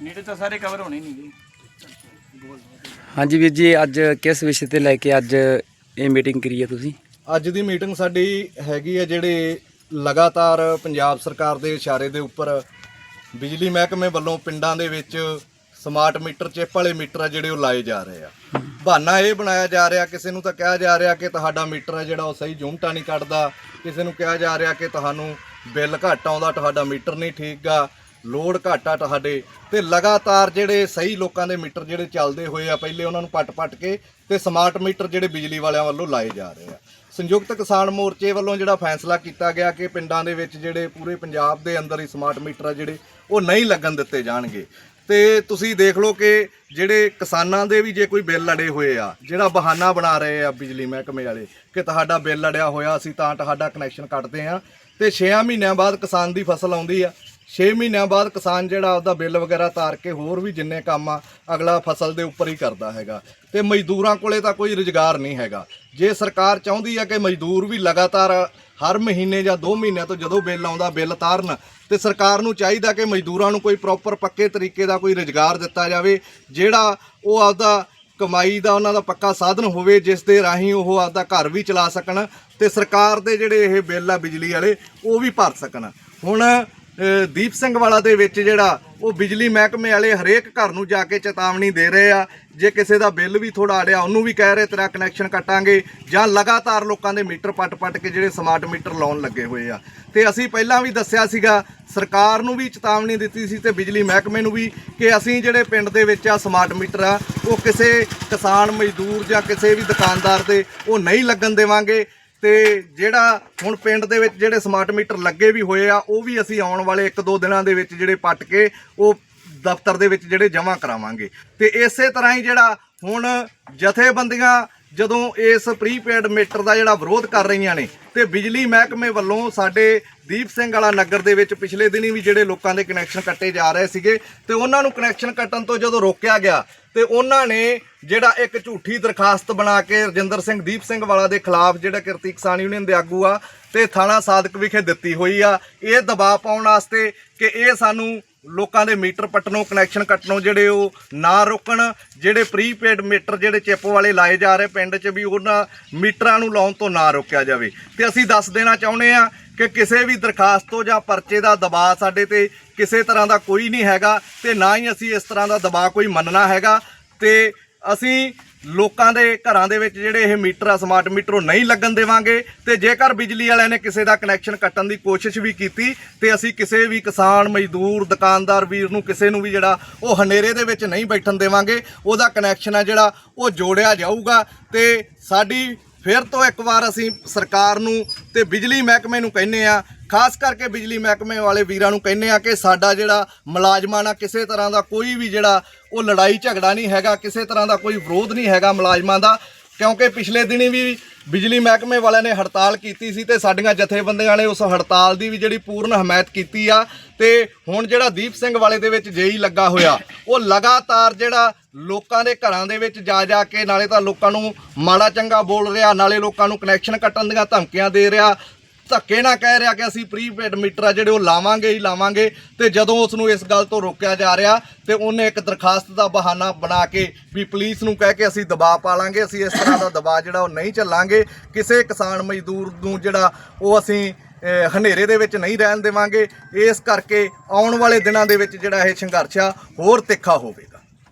ਨੇੜੇ ਤਾਂ ਸਾਰੇ ਕਵਰ ਹੋਣੇ ਨਹੀਂ ਜੀ ਹਾਂਜੀ ਵੀਰ ਜੀ ਅੱਜ ਕਿਸ ਵਿਸ਼ੇ ਤੇ ਲੈ ਕੇ ਅੱਜ ਇਹ ਮੀਟਿੰਗ ਕਰੀ ਹੈ ਤੁਸੀਂ? ਅੱਜ ਦੀ ਮੀਟਿੰਗ ਸਾਡੀ ਹੈਗੀ ਹੈ ਜਿਹੜੇ ਲਗਾਤਾਰ ਪੰਜਾਬ ਸਰਕਾਰ ਦੇ ਇਸ਼ਾਰੇ ਦੇ ਉੱਪਰ ਬਿਜਲੀ ਮਹਿਕਮੇ ਵੱਲੋਂ ਪਿੰਡਾਂ ਦੇ ਵਿੱਚ ਸਮਾਰਟ ਮੀਟਰ ਚਿੱਪ ਵਾਲੇ ਮੀਟਰ ਆ ਜਿਹੜੇ ਉਹ ਲਾਏ ਜਾ ਰਹੇ ਆ। ਬਹਾਨਾ ਇਹ ਬਣਾਇਆ ਜਾ ਰਿਹਾ ਕਿਸੇ ਨੂੰ ਤਾਂ ਕਿਹਾ ਜਾ ਰਿਹਾ ਕਿ ਤੁਹਾਡਾ ਮੀਟਰ ਹੈ ਜਿਹੜਾ ਉਹ ਸਹੀ ਯੂਨਿਟਾਂ ਨਹੀਂ ਕੱਢਦਾ ਕਿਸੇ ਨੂੰ ਕਿਹਾ ਜਾ ਰਿਹਾ ਕਿ ਤੁਹਾਨੂੰ ਬਿੱਲ ਘੱਟ ਆਉਂਦਾ ਤੁਹਾਡਾ ਮੀਟਰ ਨਹੀਂ ਠੀਕ ਗਾ ਲੋਡ ਘੱਟ ਆ ਤੁਹਾਡੇ। ਤੇ ਲਗਾਤਾਰ ਜਿਹੜੇ ਸਹੀ ਲੋਕਾਂ ਦੇ ਮੀਟਰ ਜਿਹੜੇ ਚੱਲਦੇ ਹੋਏ ਆ, ਪਹਿਲੇ ਉਹਨਾਂ ਨੂੰ ਪੱਟ-ਪੱਟ ਕੇ ਤੇ ਸਮਾਰਟ ਮੀਟਰ ਜਿਹੜੇ ਬਿਜਲੀ ਵਾਲਿਆਂ ਵੱਲੋਂ ਲਾਏ ਜਾ ਰਹੇ ਆ। ਸੰਯੁਕਤ ਕਿਸਾਨ ਮੋਰਚੇ ਵੱਲੋਂ ਜਿਹੜਾ ਫੈਸਲਾ ਕੀਤਾ ਗਿਆ ਕਿ ਪਿੰਡਾਂ ਦੇ ਵਿੱਚ ਜਿਹੜੇ ਪੂਰੇ ਪੰਜਾਬ ਦੇ ਅੰਦਰ ਹੀ ਸਮਾਰਟ ਮੀਟਰ ਆ ਜਿਹੜੇ, ਉਹ ਨਹੀਂ ਲੱਗਣ ਦਿੱਤੇ ਜਾਣਗੇ। ਤੇ ਤੁਸੀਂ ਦੇਖ ਲਓ ਕਿ ਜਿਹੜੇ ਕਿਸਾਨਾਂ ਦੇ ਵੀ ਜੇ ਕੋਈ ਬਿੱਲ ਲੜੇ ਹੋਏ ਆ, ਜਿਹੜਾ ਬਹਾਨਾ ਬਣਾ ਰਹੇ ਆ ਬਿਜਲੀ ਮਹਿਕਮੇ ਵਾਲੇ, ਕਿ ਤੁਹਾਡਾ ਬਿੱਲ ਲੜਿਆ ਹੋਇਆ, ਅਸੀਂ ਤਾਂ ਤੁਹਾਡਾ ਕਨੈਕਸ਼ਨ ਕੱਟਦੇ ਆ ਤੇ 6 ਮਹੀਨਿਆਂ ਬਾਅਦ ਕਿਸਾਨ ਦੀ ਫਸਲ ਆਉਂਦੀ ਆ 6 ਮਹੀਨਿਆਂ ਬਾਅਦ ਕਿਸਾਨ ਜਿਹੜਾ ਆਪਦਾ ਬਿੱਲ ਵਗੈਰਾ ਤਾਰ ਕੇ ਹੋਰ ਵੀ ਜਿੰਨੇ ਕੰਮ ਆ, ਅਗਲਾ ਫਸਲ ਦੇ ਉੱਪਰ ਹੀ ਕਰਦਾ ਹੈਗਾ। ਤੇ ਮਜ਼ਦੂਰਾਂ ਕੋਲੇ ਤਾਂ ਕੋਈ ਰੁਜ਼ਗਾਰ ਨਹੀਂ ਹੈਗਾ। ਜੇ ਸਰਕਾਰ ਚਾਹੁੰਦੀ ਆ ਕਿ ਮਜ਼ਦੂਰ ਵੀ ਲਗਾਤਾਰ ਹਰ ਮਹੀਨੇ ਜਾਂ 2 ਮਹੀਨਿਆਂ ਤੋਂ ਜਦੋਂ ਬਿੱਲ ਆਉਂਦਾ, ਬਿੱਲ ਤਾਰਨ, ਤੇ ਸਰਕਾਰ ਨੂੰ ਚਾਹੀਦਾ ਕਿ ਮਜ਼ਦੂਰਾਂ ਨੂੰ ਕੋਈ ਪ੍ਰੋਪਰ ਪੱਕੇ ਤਰੀਕੇ ਦਾ ਕੋਈ ਰੁਜ਼ਗਾਰ ਦਿੱਤਾ ਜਾਵੇ, ਜਿਹੜਾ ਉਹ ਆਪਦਾ ਕਮਾਈ ਦਾ, ਉਹਨਾਂ ਦਾ ਪੱਕਾ ਸਾਧਨ ਹੋਵੇ, ਜਿਸ ਦੇ ਰਾਹੀਂ ਉਹ ਆਪਦਾ ਘਰ ਵੀ ਚਲਾ ਸਕਣ, ਤੇ ਸਰਕਾਰ ਦੇ ਜਿਹੜੇ ਇਹ ਬਿੱਲ ਆ ਬਿਜਲੀ ਵਾਲੇ, ਉਹ ਵੀ ਭਰ ਸਕਣ। ਹੁਣ ਦੀਪ ਸਿੰਘ ਵਾਲਾ ਦੇ ਵਿੱਚ ਜਿਹੜਾ ਉਹ ਬਿਜਲੀ ਮਹਿਕਮੇ ਵਾਲੇ ਹਰੇਕ ਘਰ ਨੂੰ ਜਾ ਕੇ ਚੇਤਾਵਨੀ ਦੇ ਰਹੇ ਆ। ਜੇ ਕਿਸੇ ਦਾ ਬਿੱਲ ਵੀ ਥੋੜਾ ਆੜਿਆ ਉਹਨੂੰ ਵੀ ਕਹਿ ਰਹੇ ਤੇਰਾ ਕਨੈਕਸ਼ਨ ਕੱਟਾਂਗੇ ਜਾਂ ਲਗਾਤਾਰ ਲੋਕਾਂ ਦੇ ਮੀਟਰ ਪੱਟ-ਪੱਟ ਕੇ ਜਿਹੜੇ ਸਮਾਰਟ ਮੀਟਰ ਲਾਉਣ ਲੱਗੇ ਹੋਏ ਆ। ਤੇ ਅਸੀਂ ਪਹਿਲਾਂ ਵੀ ਦੱਸਿਆ ਸੀਗਾ, ਸਰਕਾਰ ਨੂੰ ਵੀ ਚੇਤਾਵਨੀ ਦਿੱਤੀ ਸੀ ਤੇ ਬਿਜਲੀ ਮਹਿਕਮੇ ਨੂੰ ਵੀ ਕਿ ਅਸੀਂ ਜਿਹੜੇ ਪਿੰਡ ਦੇ ਵਿੱਚ ਆ ਸਮਾਰਟ ਮੀਟਰ ਆ, ਉਹ ਕਿਸੇ ਕਿਸਾਨ ਮਜ਼ਦੂਰ ਜਾਂ ਕਿਸੇ ਵੀ ਦੁਕਾਨਦਾਰ ਦੇ ਉਹ ਨਹੀਂ ਲੱਗਣ ਦੇਵਾਂਗੇ। ਤੇ ਜਿਹੜਾ ਹੁਣ ਪਿੰਡ ਦੇ ਵਿੱਚ ਜਿਹੜੇ ਸਮਾਰਟ ਮੀਟਰ ਲੱਗੇ ਵੀ ਹੋਏ ਆ, ਉਹ ਵੀ ਅਸੀਂ ਆਉਣ ਵਾਲੇ 1-2 ਦਿਨਾਂ ਦੇ ਵਿੱਚ ਜਿਹੜੇ ਪੱਟ ਕੇ ਉਹ ਦਫ਼ਤਰ ਦੇ ਵਿੱਚ ਜਿਹੜੇ ਜਮ੍ਹਾਂ ਕਰਾਵਾਂਗੇ। ਤੇ ਇਸੇ ਤਰ੍ਹਾਂ ਹੀ ਜਿਹੜਾ ਹੁਣ ਜਥੇਬੰਦੀਆਂ ਜਦੋਂ ਇਸ ਪ੍ਰੀਪੇਡ ਮੀਟਰ ਦਾ ਜਿਹੜਾ ਵਿਰੋਧ ਕਰ ਰਹੀਆਂ ਨੇ ਤੇ ਬਿਜਲੀ ਮਹਿਕਮੇ ਵੱਲੋਂ ਸਾਡੇ ਦੀਪ ਸਿੰਘ ਵਾਲਾ ਨਗਰ ਦੇ ਵਿੱਚ ਪਿਛਲੇ ਦਿਨੀ ਵੀ ਜਿਹੜੇ ਲੋਕਾਂ ਦੇ ਕਨੈਕਸ਼ਨ ਕੱਟੇ ਜਾ ਰਹੇ ਸੀਗੇ ਤੇ ਉਹਨਾਂ ਨੂੰ ਕਨੈਕਸ਼ਨ ਕੱਟਣ ਤੋਂ ਜਦੋਂ ਰੋਕਿਆ ਗਿਆ ਤੇ ਉਹਨਾਂ ਨੇ ਜਿਹੜਾ ਇੱਕ ਝੂਠੀ ਦਰਖਾਸਤ ਬਣਾ ਕੇ ਰਜਿੰਦਰ ਸਿੰਘ, ਦੀਪ ਸਿੰਘ ਵਾਲਾ ਦੇ ਖਿਲਾਫ ਜਿਹੜਾ ਕਿਰਤੀ ਕਿਸਾਨ ਯੂਨੀਅਨ ਦੇ ਆਗੂ ਆ, ਤੇ ਥਾਣਾ ਸਾਦਕ ਵਿਖੇ ਦਿੱਤੀ ਹੋਈ ਆ। ਇਹ ਦਬਾਅ ਪਾਉਣ ਵਾਸਤੇ ਕਿ ਇਹ ਸਾਨੂੰ ਲੋਕਾਂ ਦੇ ਮੀਟਰ ਪੱਟਣੋਂ ਕਨੈਕਸ਼ਨ ਕੱਟਣੋਂ ਜਿਹੜੇ ਉਹ ਨਾ ਰੋਕਣ, ਜਿਹੜੇ ਪ੍ਰੀਪੇਡ ਮੀਟਰ ਜਿਹੜੇ ਚਿੱਪ ਵਾਲੇ ਲਾਏ ਜਾ ਰਹੇ ਪਿੰਡ 'ਚ ਵੀ ਉਹਨਾਂ ਮੀਟਰਾਂ ਨੂੰ ਲਾਉਣ ਤੋਂ ਨਾ ਰੋਕਿਆ ਜਾਵੇ। ਤੇ ਅਸੀਂ ਦੱਸ ਦੇਣਾ ਚਾਹੁੰਦੇ ਆ ਕਿ ਕਿਸੇ ਵੀ ਦਰਖਾਸਤ ਤੋਂ ਜਾਂ ਪਰਚੇ ਦਾ ਦਬਾਅ ਸਾਡੇ ਤੇ ਕਿਸੇ ਤਰ੍ਹਾਂ ਦਾ ਕੋਈ ਨਹੀਂ ਹੈਗਾ ਤੇ ਨਾ ਹੀ ਅਸੀਂ ਇਸ ਤਰ੍ਹਾਂ ਦਾ ਦਬਾਅ ਕੋਈ ਮੰਨਣਾ ਹੈਗਾ। ਤੇ ਅਸੀਂ ਲੋਕਾਂ ਦੇ ਘਰਾਂ ਦੇ ਵਿੱਚ ਜਿਹੜੇ ਇਹ ਮੀਟਰ ਆ ਸਮਾਰਟ ਮੀਟਰ, ਉਹ ਨਹੀਂ ਲੱਗਣ ਦੇਵਾਂਗੇ ਤੇ ਜੇਕਰ ਬਿਜਲੀ ਵਾਲਿਆਂ ਨੇ ਕਿਸੇ ਦਾ ਕਨੈਕਸ਼ਨ ਕੱਟਣ ਦੀ ਕੋਸ਼ਿਸ਼ ਵੀ ਕੀਤੀ ਤੇ ਅਸੀਂ ਕਿਸੇ ਵੀ ਕਿਸਾਨ, ਮਜ਼ਦੂਰ, ਦੁਕਾਨਦਾਰ ਵੀਰ ਨੂੰ ਕਿਸੇ ਨੂੰ ਵੀ ਜਿਹੜਾ ਉਹ ਹਨੇਰੇ ਦੇ ਵਿੱਚ ਨਹੀਂ ਬੈਠਣ ਦੇਵਾਂਗੇ, ਉਹਦਾ ਕਨੈਕਸ਼ਨ ਆ ਜਿਹੜਾ ਉਹ ਜੋੜਿਆ ਜਾਊਗਾ ਤੇ ਸਾਡੀ ਫਿਰ ਤੋਂ ਇੱਕ ਵਾਰ ਅਸੀਂ ਸਰਕਾਰ ਨੂੰ ਤੇ ਬਿਜਲੀ ਮਹਿਕਮੇ ਨੂੰ ਕਹਿੰਨੇ ਆ ਖਾਸ ਕਰਕੇ ਬਿਜਲੀ ਮਹਿਕਮੇ ਵਾਲੇ ਵੀਰਾਂ ਨੂੰ ਕਹਿੰਨੇ ਆ ਕਿ ਸਾਡਾ ਜਿਹੜਾ ਮੁਲਾਜ਼ਮਾਂ ਨਾਲ ਕਿਸੇ ਤਰ੍ਹਾਂ ਦਾ ਕੋਈ ਵੀ ਜਿਹੜਾ ਉਹ ਲੜਾਈ ਝਗੜਾ ਨਹੀਂ ਹੈਗਾ, ਕਿਸੇ ਤਰ੍ਹਾਂ ਦਾ ਕੋਈ ਵਿਰੋਧ ਨਹੀਂ ਹੈਗਾ ਮੁਲਾਜ਼ਮਾਂ ਦਾ, ਕਿਉਂਕਿ ਪਿਛਲੇ ਦਿਨੀ ਵੀ ਬਿਜਲੀ ਮਹਿਕਮੇ ਵਾਲਿਆਂ ਨੇ ਹੜਤਾਲ ਕੀਤੀ ਸੀ ਤੇ ਸਾਡੀਆਂ ਜਥੇਬੰਦੀਆਂ ਨੇ ਉਸ ਹੜਤਾਲ ਦੀ ਵੀ ਜਿਹੜੀ ਪੂਰਨ ਹਮਾਇਤ ਕੀਤੀ ਆ ਤੇ ਹੁਣ ਜਿਹੜਾ ਦੀਪ ਸਿੰਘ ਵਾਲੇ ਦੇ ਵਿੱਚ ਜੇਈ ਲੱਗਾ ਹੋਇਆ, ਉਹ ਲਗਾਤਾਰ ਜਿਹੜਾ ਲੋਕਾਂ ਦੇ ਘਰਾਂ ਦੇ ਵਿੱਚ ਜਾ ਜਾ ਕੇ ਨਾਲੇ ਤਾਂ ਲੋਕਾਂ ਨੂੰ ਮਾੜਾ ਚੰਗਾ ਬੋਲ ਰਿਹਾ, ਨਾਲੇ ਲੋਕਾਂ ਨੂੰ ਕਨੈਕਸ਼ਨ ਕੱਟਣ ਦੀਆਂ ਧਮਕੀਆਂ ਦੇ ਰਿਹਾ ਧੱਕੇ ਨਾਲ ਕਹਿ ਰਿਹਾ ਕਿ ਅਸੀਂ ਪ੍ਰੀਪੇਡ ਮੀਟਰ ਆ ਜਿਹੜੇ ਉਹ ਲਾਵਾਂਗੇ ਹੀ ਲਾਵਾਂਗੇ ਤੇ ਜਦੋਂ ਉਸ ਨੂੰ ਇਸ ਗੱਲ ਤੋਂ ਰੋਕਿਆ ਜਾ ਰਿਹਾ ਤੇ ਉਹਨੇ ਇੱਕ ਦਰਖਾਸਤ ਦਾ ਬਹਾਨਾ ਬਣਾ ਕੇ ਵੀ ਪੁਲਿਸ ਨੂੰ ਕਹਿ ਕੇ ਅਸੀਂ ਦਬਾਅ ਪਾ ਲਾਂਗੇ ਅਸੀਂ ਇਸ ਤਰ੍ਹਾਂ ਦਾ ਦਬਾਅ ਜਿਹੜਾ ਉਹ ਨਹੀਂ ਚੱਲਾਂਗੇ, ਕਿਸੇ ਕਿਸਾਨ ਮਜ਼ਦੂਰ ਨੂੰ ਜਿਹੜਾ ਉਹ ਅਸੀਂ ਹਨੇਰੇ ਦੇ ਵਿੱਚ ਨਹੀਂ ਰਹਿਣ ਦੇਵਾਂਗੇ, ਇਸ ਕਰਕੇ ਆਉਣ ਵਾਲੇ ਦਿਨਾਂ ਦੇ ਵਿੱਚ ਜਿਹੜਾ ਇਹ ਸੰਘਰਸ਼ ਆ ਹੋਰ ਤਿੱਖਾ ਹੋਵੇਗਾ।